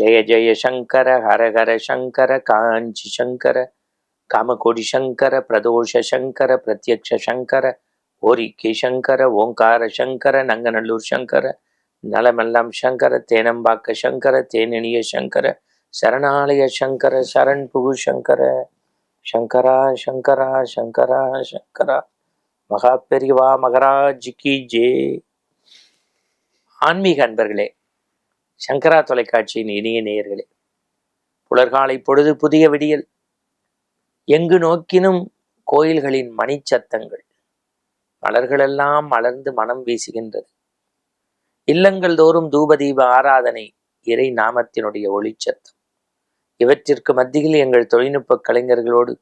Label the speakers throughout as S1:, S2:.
S1: ஜெய ஜெய சங்கர ஹரஹர சங்கர காஞ்சி சங்கர காமகோடி சங்கர பிரதோஷ சங்கர பிரத்யக்ஷ சங்கர ஓரிக்கை சங்கர ஓங்கார சங்கர நங்கநல்லூர் சங்கர நலமெல்லாம் சங்கர தேனம்பாக்க சங்கர தேனினிய சங்கர சரணாலய சங்கர சரண் புகு சங்கர சங்கரா சங்கரா சங்கரா சங்கரா மகா பெரியவா மகராஜ் கி ஜே. ஆன்மீக அன்பர்களே சங்கரா தொலைக்காட்சியின் இனிய நேயர்களே புலர்காலை பொழுது புதிய விடியல். எங்கு நோக்கினும் கோயில்களின் மணிச்சத்தங்கள். மலர்களெல்லாம் மலர்ந்து மனம் வீசுகின்றது. இல்லங்கள் தோறும் தூபதீப ஆராதனை இறை நாமத்தினுடைய ஒளிச்சத்தம். இவற்றிற்கு மத்தியில் எங்கள் தொழில்நுட்ப கலைஞர்களோடு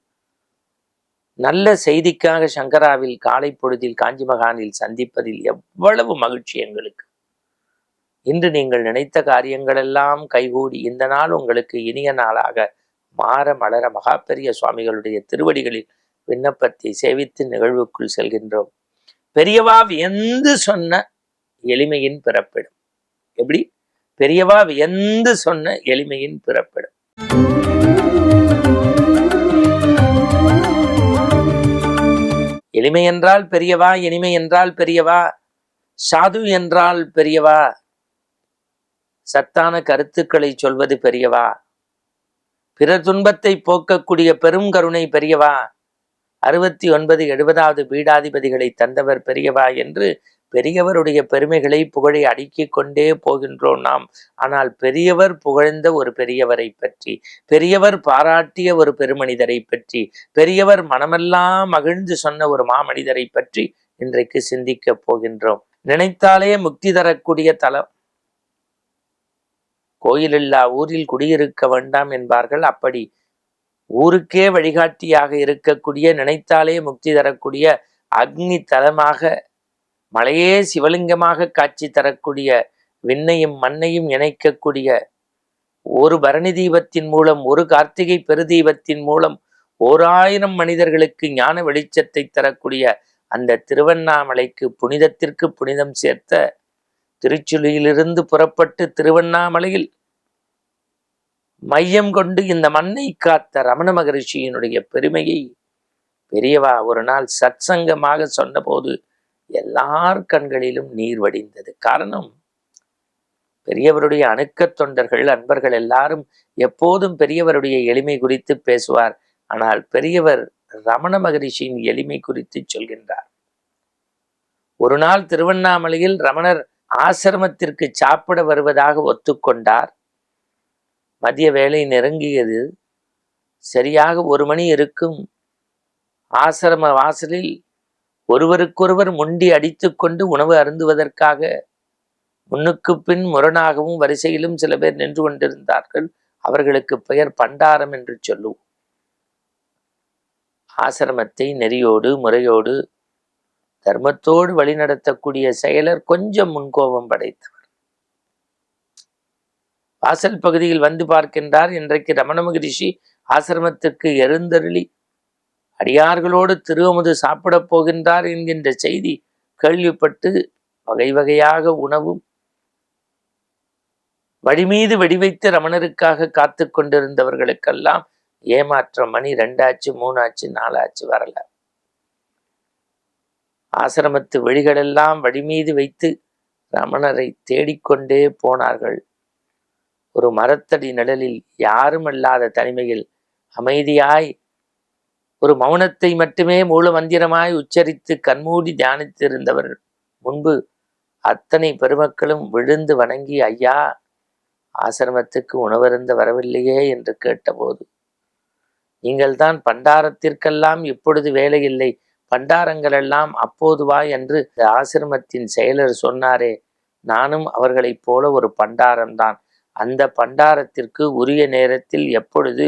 S1: நல்ல செய்திக்காக சங்கராவில் காலை பொழுதில் காஞ்சி மகானில் சந்திப்பதில் எவ்வளவு மகிழ்ச்சி எங்களுக்கு. இன்று நீங்கள் நினைத்த காரியங்களெல்லாம் கைகூடி இந்த நாள் உங்களுக்கு இனிய நாளாக மாற மலர மகா பெரிய சுவாமிகளுடைய திருவடிகளில் விண்ணப்பத்தை சேவித்து நிகழ்வுக்குள் செல்கின்றோம். பெரியவா வியந்து சொன்ன எளிமையின் பிறப்பிடும். எப்படி? பெரியவா வியந்து சொன்ன எளிமையின் பிறப்பிடும். எளிமை என்றால் பெரியவா இனிமை என்றால் பெரியவா சாது என்றால் பெரியவா சத்தான கருத்துக்களை சொல்வது பெரியவா? பிற துன்பத்தை போக்கக்கூடிய பெரும் கருணை பெரியவா? அறுபத்தி ஒன்பது எழுபதாவது பீடாதிபதிகளை தந்தவர் பெரியவா என்று பெரியவருடைய பெருமைகளை புகழை அடுக்கிக் கொண்டே போகின்றோம் நாம். ஆனால் பெரியவர் புகழ்ந்த ஒரு பெரியவரை பற்றி பெரியவர் பாராட்டிய ஒரு பெருமனிதரை பற்றி பெரியவர் மனமெல்லாம் மகிழ்ந்து சொன்ன ஒரு மாமனிதரை பற்றி இன்றைக்கு சிந்திக்கப் போகின்றோம். நினைத்தாலே முக்தி தரக்கூடிய தலம் கோயிலில்லா ஊரில் குடியிருக்க வேண்டாம் என்பார்கள். அப்படி ஊருக்கே வழிகாட்டியாக இருக்கக்கூடிய நினைத்தாலே முக்தி தரக்கூடிய அக்னி தலமாக மலையே சிவலிங்கமாக காட்சி தரக்கூடிய விண்ணையும் மண்ணையும் இணைக்கக்கூடிய ஒரு பரணி தீபத்தின் மூலம் ஒரு கார்த்திகை பெருதீபத்தின் மூலம் ஓர் ஆயிரம் மனிதர்களுக்கு ஞான வெளிச்சத்தை தரக்கூடிய அந்த திருவண்ணாமலைக்கு புனிதத்திற்கு புனிதம் சேர்த்த திருச்சுழியிலிருந்து புறப்பட்டு திருவண்ணாமலையில் மையம் கொண்டு இந்த மண்ணை காத்த ரமண மகரிஷியினுடைய பெருமையை பெரியவா ஒரு நாள் சத்சங்கமாக சொன்னபோது எல்லார் கண்களிலும் நீர் வடிந்தது. காரணம் பெரியவருடைய அணுக்கத் தொண்டர்கள் அன்பர்கள் எல்லாரும் எப்போதும் பெரியவருடைய எளிமை குறித்து பேசுவார். ஆனால் பெரியவர் ரமண மகரிஷியின் எளிமை குறித்து சொல்கின்றார். ஒரு நாள் திருவண்ணாமலையில் ரமணர் ஆசிரமத்திற்கு சாப்பிட வருவதாக ஒத்துக்கொண்டார். மதிய வேலை நெருங்கியது. சரியாக ஒரு மணி இருக்கும் ஆசிரம வாசலில் ஒருவருக்கொருவர் முண்டி அடித்துக்கொண்டு உணவு அருந்துவதற்காக முன்னுக்கு பின் முரணாகவும் வரிசையிலும் சில பேர் நின்று கொண்டிருந்தார்கள். அவர்களுக்கு பெயர் பண்டாரம் என்று சொல்லுவோம். ஆசிரமத்தை நெறியோடு முறையோடு தர்மத்தோடு வழிநடத்தக்கூடிய செயலர் கொஞ்சம் முன்கோபம் படைத்தவர். வாசல் பகுதியில் வந்து பார்க்கின்றார். இன்றைக்கு ரமண மகரிஷி ஆசிரமத்திற்கு எருந்தருளி அடியார்களோடு திருவமுது சாப்பிடப் போகின்றார் என்கின்ற செய்தி கேள்விப்பட்டு வகை வகையாக உணவும் வழிமீது வெடிவைத்து ரமணருக்காக காத்து கொண்டிருந்தவர்களுக்கெல்லாம் ஏமாற்றம் மணி ரெண்டாச்சு மூணாச்சு நாலாச்சு வரல. ஆசிரமத்து வழிகளெல்லாம் வழிமீது வைத்து ரமணரை தேடிக்கொண்டே போனார்கள். ஒரு மரத்தடி நிழலில் யாரும் அல்லாத தனிமையில் அமைதியாய் ஒரு மௌனத்தை மட்டுமே மூல மந்திரமாய் உச்சரித்து கண்மூடி தியானித்திருந்தவர். முன்பு அத்தனை பெருமக்களும் விழுந்து வணங்கி ஐயா ஆசிரமத்துக்கு உணவருந்த வரவில்லையே என்று கேட்டபோது நீங்கள்தான் பண்டாரத்திற்கெல்லாம் இப்பொழுது வேலையில்லை. இல்லை பண்டாரங்கள் எல்லாம் அப்போது வா என்று ஆசிரமத்தின் செயலர் சொன்னாரே நானும் அவர்களைப் போல ஒரு பண்டாரம்தான். அந்த பண்டாரத்திற்கு உரிய நேரத்தில் எப்பொழுது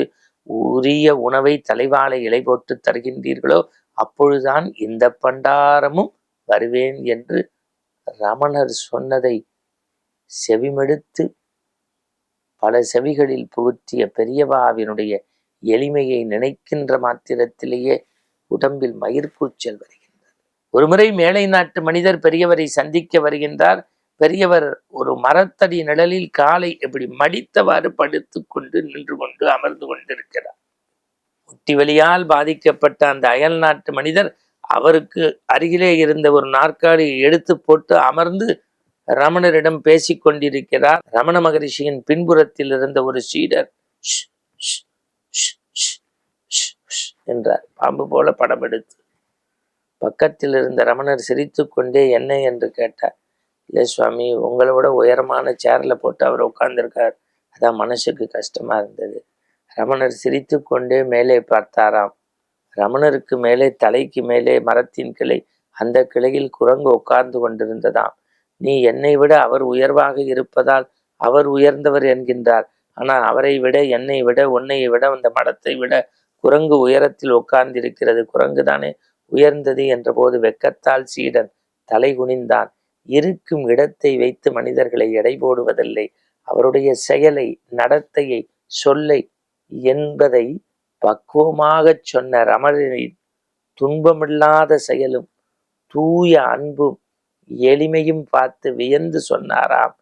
S1: உரிய உணவை தலைவாழை இலை போட்டு தருகின்றீர்களோ அப்பொழுதுதான் இந்த பண்டாரமும் வருவேன் என்று ரமணர் சொன்னதை செவிமெடுத்து பல செவிகளில் புகுத்திய பெரியவாவினுடைய எளிமையை நினைக்கின்ற மாத்திரத்திலேயே உடம்பில் மயிர்கூச்சல் வருகின்றது. ஒருமுறை மேலை நாட்டு மனிதர் பெரியவரை சந்திக்க வருகின்றார். பெரியவர் ஒரு மரத்தடி நிழலில் காலை இப்படி மடித்தவாறு படுத்து கொண்டு நின்று கொண்டு அமர்ந்து கொண்டிருக்கிறார். முட்டி வலியால் பாதிக்கப்பட்ட அந்த அயல் நாட்டு மனிதர் அவருக்கு அருகிலே இருந்த ஒரு நாற்காலியை எடுத்து போட்டு அமர்ந்து ரமணரிடம் பேசிக்கொண்டிருக்கிறார் ரமண மகரிஷியின் பின்புறத்தில் இருந்த ஒரு சீடர் என்றார் பாம்பு போல படம் எடுத்து. பக்கத்தில் இருந்த ரமணர் சிரித்து கொண்டே என்ன? என்று கேட்டார். இல்லை சுவாமி உங்களை விட உயரமான சேரில் போட்டு அவர் உட்கார்ந்திருக்கார். அதான் மனசுக்கு கஷ்டமாக இருந்தது. ரமணர் சிரித்து கொண்டே மேலே பார்த்தாராம். ரமணருக்கு மேலே தலைக்கு மேலே மரத்தின் கிளை அந்த கிளையில் குரங்கு உட்கார்ந்து கொண்டிருந்ததாம். நீ என்னை விட அவர் உயர்வாக இருப்பதால் அவர் உயர்ந்தவர் என்கின்றார். ஆனால் அவரை விட என்னை விட உன்னை விட அந்த மடத்தை விட குரங்கு உயரத்தில் உட்கார்ந்திருக்கிறது. குரங்கு தானே உயர்ந்தது என்றபோது வெக்கத்தால் சீடன் தலை குனிந்தான் இருக்கும் இடத்தை வைத்து மனிதர்களை எடை போடுவதில்லை. அவருடைய செயலை நடத்தையை சொல்லை என்பதை பக்குவமாகச் சொன்ன ரமணனின் துன்பமில்லாத செயலும் தூய அன்பும் எளிமையும் பார்த்து வியந்து சொன்னாராம்.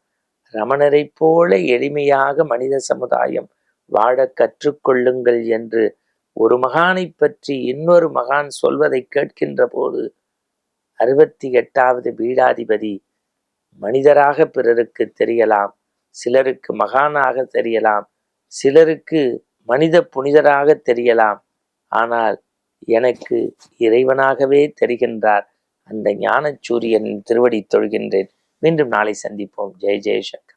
S1: ரமணரைப் போல எளிமையாக மனித சமுதாயம் வாழ கற்றுக்கொள்ளுங்கள் என்று ஒரு மகானை பற்றி இன்னொரு மகான் சொல்வதை கேட்கின்ற போது அறுபத்தி எட்டாவது பீடாதிபதி மனிதராக பிறருக்கு தெரியலாம் சிலருக்கு மகானாக தெரியலாம் சிலருக்கு மனித புனிதராக தெரியலாம். ஆனால் எனக்கு இறைவனாகவே தெரிகின்றார். அந்த ஞான சூரியன் திருவடி தொழுகின்றேன். மீண்டும் நாளை சந்திப்போம். ஜெய் ஜெயசங்கர்